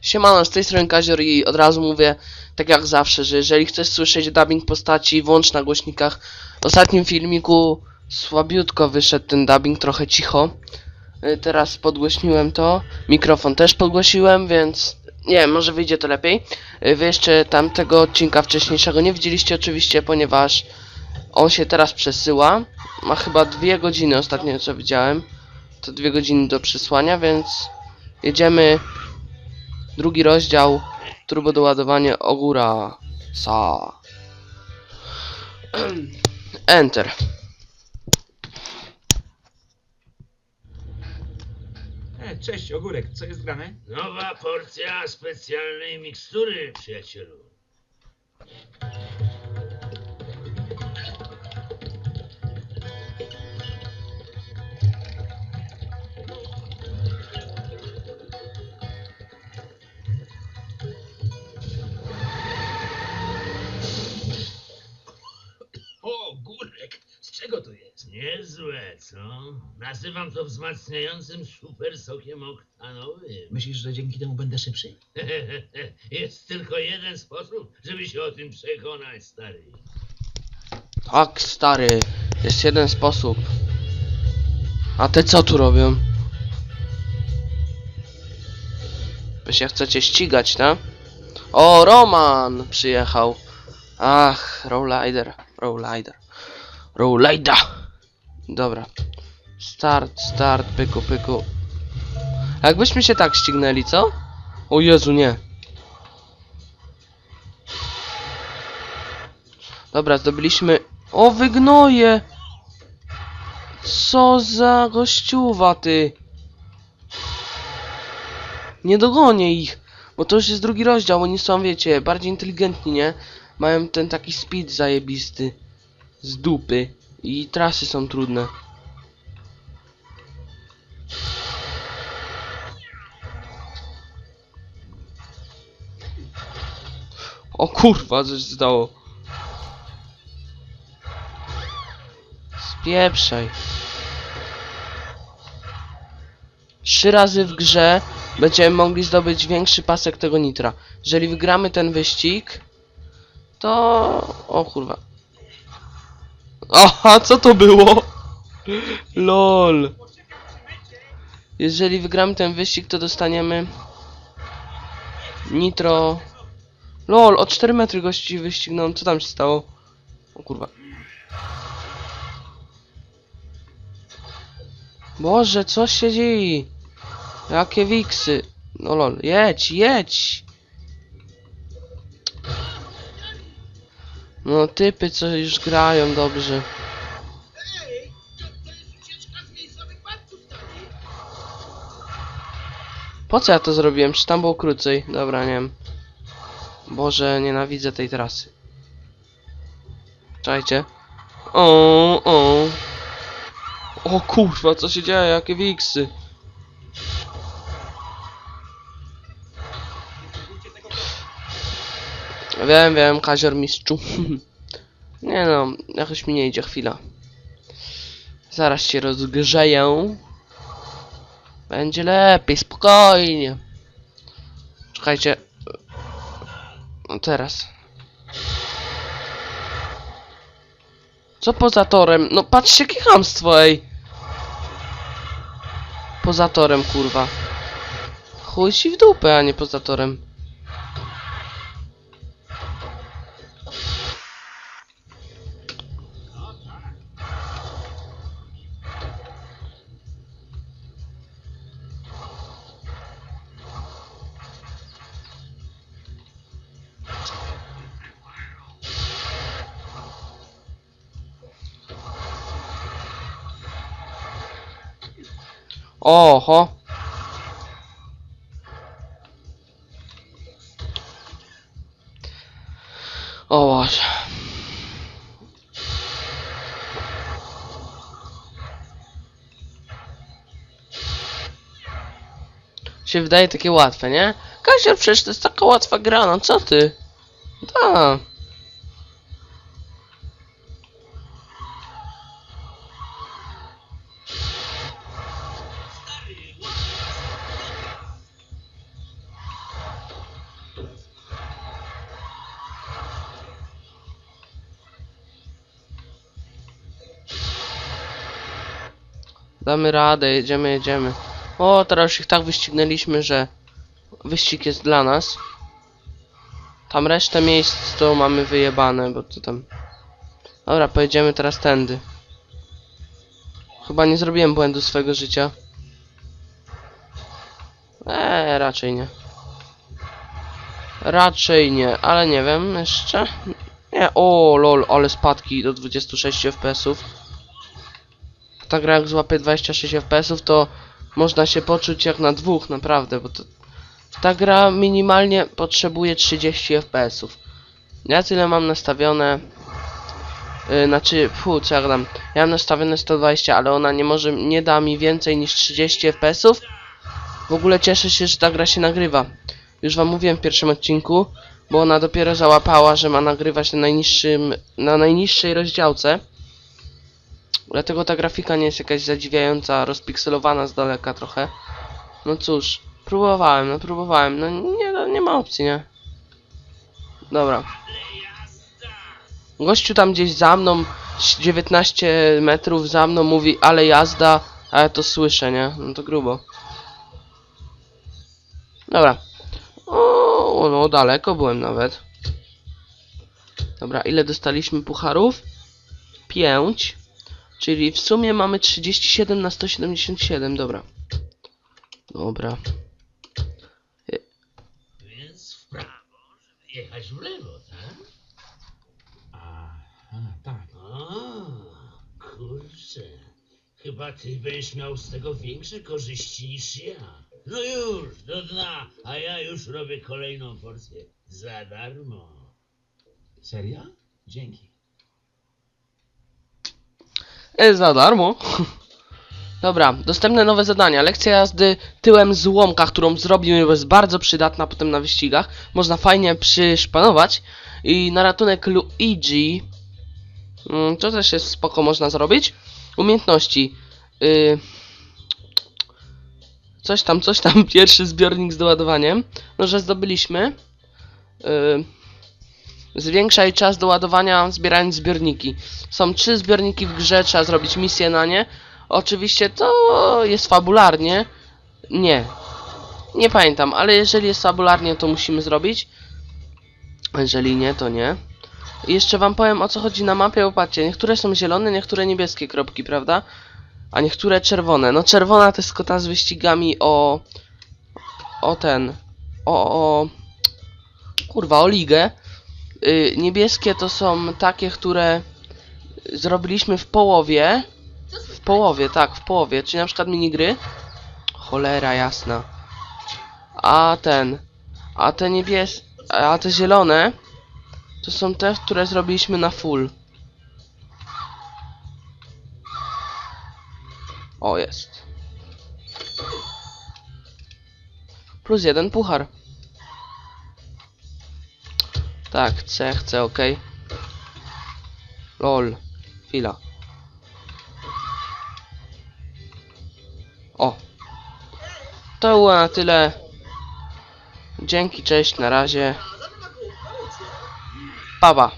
Siemano, z tej strony Kazior i od razu mówię, tak jak zawsze, że jeżeli chcesz słyszeć dubbing postaci, włącz na głośnikach. W ostatnim filmiku słabiutko wyszedł ten dubbing, trochę cicho. Y, Teraz podgłośniłem to, mikrofon też podgłosiłem, więc nie może wyjdzie to lepiej. Y, Wy jeszcze tamtego odcinka wcześniejszego nie widzieliście oczywiście, ponieważ on się teraz przesyła. Ma chyba dwie godziny ostatnio co widziałem. To dwie godziny do przysłania, więc jedziemy Drugi rozdział Turbo doładowanie Ogura Sa Enter E, cześć, Ogórek, co jest grane? Nowa porcja specjalnej mikstury, przyjacielu. O, Ogórek, z czego to jest? Niezłe, co? Nazywam to wzmacniającym super sokiem oktanowym. Myślisz, że dzięki temu będę szybszy? Jest tylko jeden sposób, żeby się o tym przekonać, stary. Tak stary Jest jeden sposób A te co tu robią? Wy się chcecie ścigać, tak? O, Roman przyjechał Ach, Rowlider Rowlider Rowlider Dobra Start, start, pyku, pyku Jakbyśmy się tak ścignęli, co? O Jezu, nie Dobra, zdobyliśmy... O, wygnoje! Co za gościuwa, ty! Nie dogonię ich, bo to już jest drugi rozdział, oni są, wiecie, bardziej inteligentni, nie? Mają ten taki speed zajebisty. Z dupy. I trasy są trudne. O kurwa, coś stało. Spieprzaj. Trzy razy w grze będziemy mogli zdobyć większy pasek tego nitra. Jeżeli wygramy ten wyścig, to... O kurwa. Aha, co to było? LOL. Jeżeli wygramy ten wyścig, to dostaniemy... Nitro... LOL, o 4 metry gości wyścignąłem. Co tam się stało? O kurwa. Boże, co się dzieje? Jakie wiksy? No lol, jedź, jedź! No typy, co już grają dobrze. Ej, to, jest ucieczka z miejscowych. Po co ja to zrobiłem? Czy tam było krócej? Dobra, nie wiem. Boże, nienawidzę tej trasy. Czajcie. O, o. O kurwa, co się dzieje? Jakie wiksy. Wiem, wiem, kazior mistrzu. nie no, jakoś mi nie idzie chwila. Zaraz się rozgrzeję. Będzie lepiej, spokojnie. Czekajcie. No teraz. Co poza torem? No patrzcie jakie chamstwo, ej. Poza torem, kurwa. Chuj ci w dupę, a nie poza torem. Oho. O Boże. Się wydaje takie łatwe, nie? Kazior, przecież to jest taka łatwa gra, no co ty? Tak. Damy radę, jedziemy, jedziemy. O, teraz już ich tak wyścignęliśmy, że wyścig jest dla nas. Tam resztę miejsc to mamy wyjebane, bo to tam... Dobra, pojedziemy teraz tędy. Chyba nie zrobiłem błędu swojego życia. Eee, raczej nie. Raczej nie, ale nie wiem jeszcze. Nie, o lol, ale spadki do 26 FPS-ów. Ta gra jak złapie 26 FPS-ów, to można się poczuć jak na dwóch, naprawdę, bo to... Ta gra minimalnie potrzebuje 30 FPS-ów. Ja tyle mam nastawione... Yy, znaczy, fu, co ja gadam. Ja mam nastawione 120, ale ona nie może, nie da mi więcej niż 30 FPS-ów. W ogóle cieszę się, że ta gra się nagrywa. Już wam mówiłem w pierwszym odcinku, bo ona dopiero załapała, że ma nagrywać na najniższym, na najniższej rozdziałce. Dlatego ta grafika nie jest jakaś zadziwiająca, rozpikselowana z daleka trochę. No cóż, próbowałem, no próbowałem, no nie, no, nie ma opcji, nie? Dobra. Gościu tam gdzieś za mną, 19 metrów za mną mówi, ale jazda, a ja to słyszę, nie? No to grubo. Dobra. O, no daleko byłem nawet. Dobra, ile dostaliśmy pucharów? 5. Czyli w sumie mamy 37 na 177, dobra. Dobra. Więc w prawo, żeby jechać w lewo, tak? A, a tak. O, kurczę. Chyba ty będziesz miał z tego większe korzyści niż ja. No już, do dna, a ja już robię kolejną porcję. Za darmo. Seria? Dzięki. E, za darmo. Dobra, dostępne nowe zadania. Lekcja jazdy tyłem z łomka, którą zrobimy, bo jest bardzo przydatna potem na wyścigach. Można fajnie przyszpanować. I na ratunek Luigi. Mm, to też jest spoko, można zrobić. Umiejętności. Y, coś tam, coś tam. Pierwszy zbiornik z doładowaniem. No, że zdobyliśmy. Y, Zwiększaj czas doładowania zbierając zbiorniki. Są trzy zbiorniki w grze, trzeba zrobić misję na nie. Oczywiście to jest fabularnie. Nie. Nie pamiętam, ale jeżeli jest fabularnie, to musimy zrobić. Jeżeli nie, to nie. I jeszcze wam powiem o co chodzi na mapie. Popatrzcie, niektóre są zielone, niektóre niebieskie kropki, prawda? A niektóre czerwone. No czerwona to jest kota z wyścigami o... O ten... O... o kurwa, o ligę. Y, niebieskie to są takie, które zrobiliśmy w połowie. W połowie, tak, w połowie. Czyli na przykład minigry. Cholera jasna. A ten. A te niebies... A te zielone to są te, które zrobiliśmy na full. O, jest. Plus jeden puchar. Tak, chcę, chcę, ok. Lol. Chwila. O. To było na tyle. Dzięki, cześć, na razie. Papa.